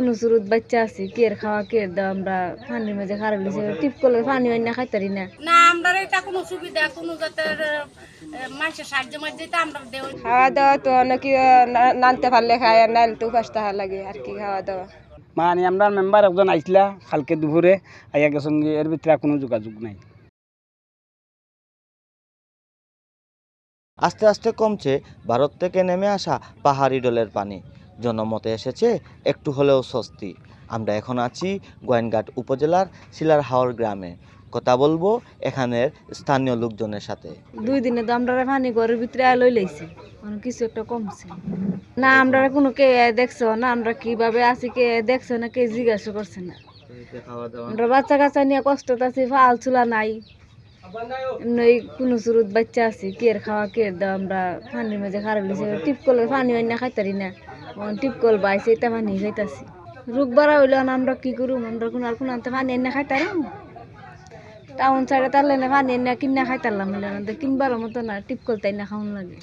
কোনো সুরত বাচ্চা আছে কে খাওয়া কে দাও আমরা পানির মাঝে খারাপ লিছে টিপ করলে পানি অন্য খাইতারি না। না আমরা এটা কোনো সুবিধা কোনো মানুষের সাহায্য মাঝে দিতে আমরা দেও খাওয়া দাওয়া তো নাকি নানতে পারলে খায় আর নাইলে তো উপাস তাহা লাগে আর কি খাওয়া দাওয়া মানে আমরা মেম্বার একজন আইসলা কালকে দুপুরে আইয়া গেছেন এর ভিতরে কোনো যোগাযোগ নাই। আস্তে আস্তে কমছে ভারত থেকে নেমে আসা পাহাড়ি ডলের পানি। জনমতে এসেছে, একটু হলেও স্বস্তি। আমরা এখন আছি গোয়েনঘাট উপজেলার শিলার হাওর গ্রামে। কথা বলব এখানের স্থানীয় লোকজনের সাথে। দুই দিনে তো আমরা পানি ঘরের ভিতরে লই লাইছি মানে কিছু একটা কমছে। না আমরা কোনো কে দেখছ না, আমরা কীভাবে আছি কে দেখছ না, কে জিজ্ঞাসা করছে না। আমরা বাচ্চা কাচ্চা নিয়ে কষ্ট আছি, ফাল চুলা নাই। এমনি কোনো সুরত বাচ্চা আছে, কে খাওয়া, কে দাও আমরা পানির মাঝে খারাপ টিপ করলে পানি অন্য খাইতারি না। টিপ কল বাইছে এটা পানি খাইতাছি রোগ বাড়া হইলে আমরা কি করুম? আমরা কোনো আর কোনো আনতে পানি এনে খাইতারাম? টাউন সাইডে তারলে না পানি এনে কিনা খাইতারলাম না তো কিনবার মতো না, টিপ কল তাই না খাওয়ান লাগে।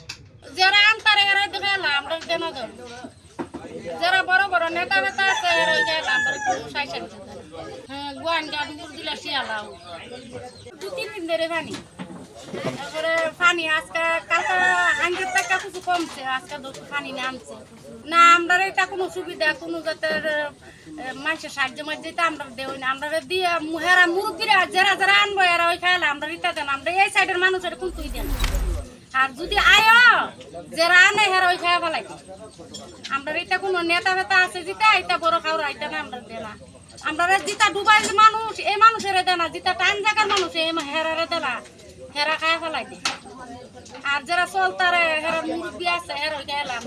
হ্যাঁ দু তিন দিন ধরে তারপরে পানি আজকে কালকে আঙ্গের থেকে কিছু কমছে, আজকে পানি নামছে। না আমরা এটা কোনো সুবিধা, কোনো যাতে মানুষের সাহায্য মাঝে দিতে আমরা দেই না। আমরা দিয়ে হেরা মুরব্বীরা যারা যারা আনব, এরা ওই খাইলে আমরা রিতা দেন আমরা এই সাইডের মানুষের কোন তুই দেন আর যদি আয়, যারা আনে, হেরা ওই খাইয়া ফেলাই। আমরা এটা কোনো নেতা ফেতা আছে যেটা এটা বড় খাওয়া এটা না, আমরা দেনা আমরা যেটা ডুবাই মানুষ, এই মানুষের দেনা যেটা টান জায়গার মানুষ, এই হেরারে দেনা হেরা খাইয়া ফেলাই দে আর যারা চলতারে হেরা মুরব্বী আছে, হেরা দেনা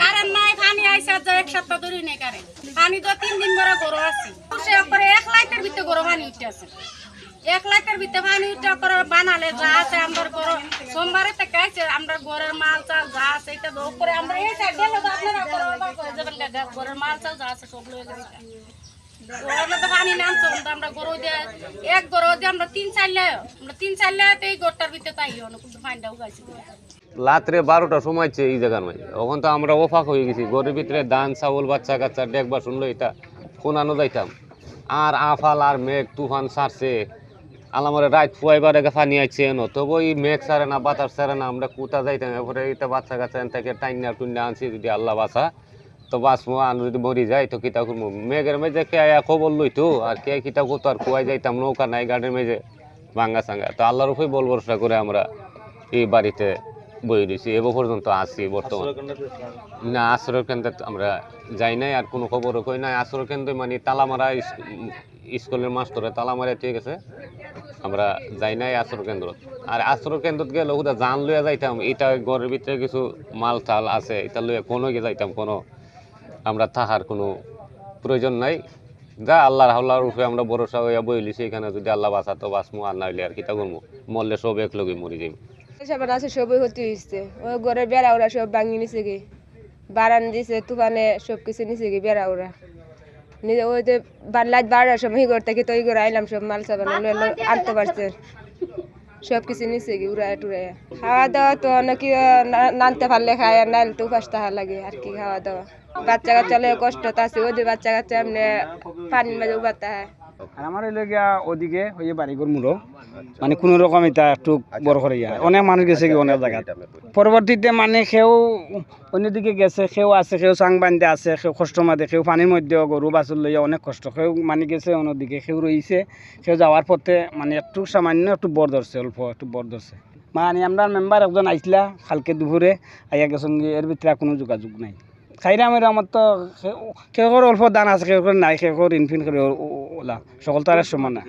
কারেন্ট নাই, পানি আইসা যে এক সপ্তাহ ধরে নেই কারেন্ট। পানি তো তিন দিন ধরে গরম আছে। সে করে এক লাইটের ভিতরে গরম পানি উঠতে আছে। এক লাখের ভিতরে পানি উঠা করে বানালে যা আছে আমরা ঘর। সোমবারে থেকে আছে আমরা ঘরের মাল চাল যা আছে, এটা তো করে আমরা এই সাইড গেলে আপনারা ঘরের মাল চাল যা আছে, সব লয়ে গেছে। এই রাত্রে বারোটার সময় চেয়ে এই জায়গার মাঝে তখন তো আমরা ওফাক হয়ে গেছি। ঘরের ভিতরে ধান চাউল, বাচ্চা কাচ্চা দেখবার শুনলো এটা ফোনানো যাইতাম। আর আফাল আর মেঘ, তুফান সারছে। আলামরে রাত ফুয়াইবার আগে পানি আইছে এনো। তবু এই মেঘ সারে না, বাতাস সারে না, আমরা কোথা যাইতাম। এরপরে এটা বাচ্চা কাচ্চা থেকে টাইনা টুন্না আনছি যদি আল্লাহ বাসা। তো বাঁচবো আর যদি মরি যায় তো কিতা করব মেঘের মেঝে কে খবর লইতো? আর কে কিতা করতো আর কুয়াই যাইতাম, নৌকা নাই, গাড়ির মেঝে, ভাঙ্গা সাঙ্গা। তো আল্লাহর উপরে বল ভরসা করে আমরা এই বাড়িতে বই দিছি। এব পর্যন্ত আছি বর্তমান। না আশ্রয় কেন্দ্রে আমরা যাই নাই, আর কোনো খবরও কই নাই। আশ্রয় কেন্দ্রে মানে তালামারা স্কুলের মাস্টরে তালামারা ঠিক আছে আমরা যাই নাই আশ্রয় কেন্দ্র। আর আশ্রয় কেন্দ্রত গেলে ওটা জান লইয়া যাইতাম। এটা ঘরের ভিতরে কিছু মাল টাল আছে এটা লইয়া কোনো গিয়ে যাইতাম কোনো আমরা থাকার কোনো প্রয়োজন নাই। যা আল্লাহর হাল্লার আমরা ভরসা হইয়া বইলি সেখানে যদি আল্লাহ বাঁচাতো, বাঁচমু, আর নাইলে আর কিতা করব মরলে সব এক লগে মরি যাই সবার আছে, সবই হয়েছে ওই বেড়া ওরা সব ভাঙি কি বারান তুফানে কি বেড়া আইলাম, সব মাল সাবান আনতে পারছে। সব কিছু নিছে কি উড়ায় টুড়ায়। খাওয়া দাওয়া তো নাকি নানতে পারলে খায়, আর নাইলে তো উপাস তাহা লাগে, আর কি খাওয়া দাওয়া। বাচ্চা কাচ্চা লয়ে কষ্ট আছে ওদের বাচ্চা কাচ্চা এমনি পানির মাঝে উবাতে হয়। আর আমার গিয়া ওদিকে ওই বাড়িঘর মুড়ো মানে কোনো রকম এটা একটু বড় করে গিয়া অনেক মানুষ গেছে অনেক জায়গা। পরবর্তীতে মানে সেও অন্যদিকে গেছে, সেও আছে, সেও চাং বান্ধে আছে, সেও কষ্ট মাদে সেও পানির মধ্যে গরু, বাছুর লইয়া অনেক কষ্ট। সেও মানে গেছে অন্যদিকে, সেও রয়েছে সেও যাওয়ার পথে মানে একটু সামান্য একটু বর ধরছে, অল্প একটু বর ধরছে। মানে আমরা মেম্বার একজন আইসলা, কালকে দুপুরে আইয়া গেছেন, এর ভিতরে কোনো যোগাযোগ নাই। খাইরা মেরা আমার তো কেউ অল্প দান আছে কেউ নাই কেউ ইনফিন করে ওলা সকল তার সমান না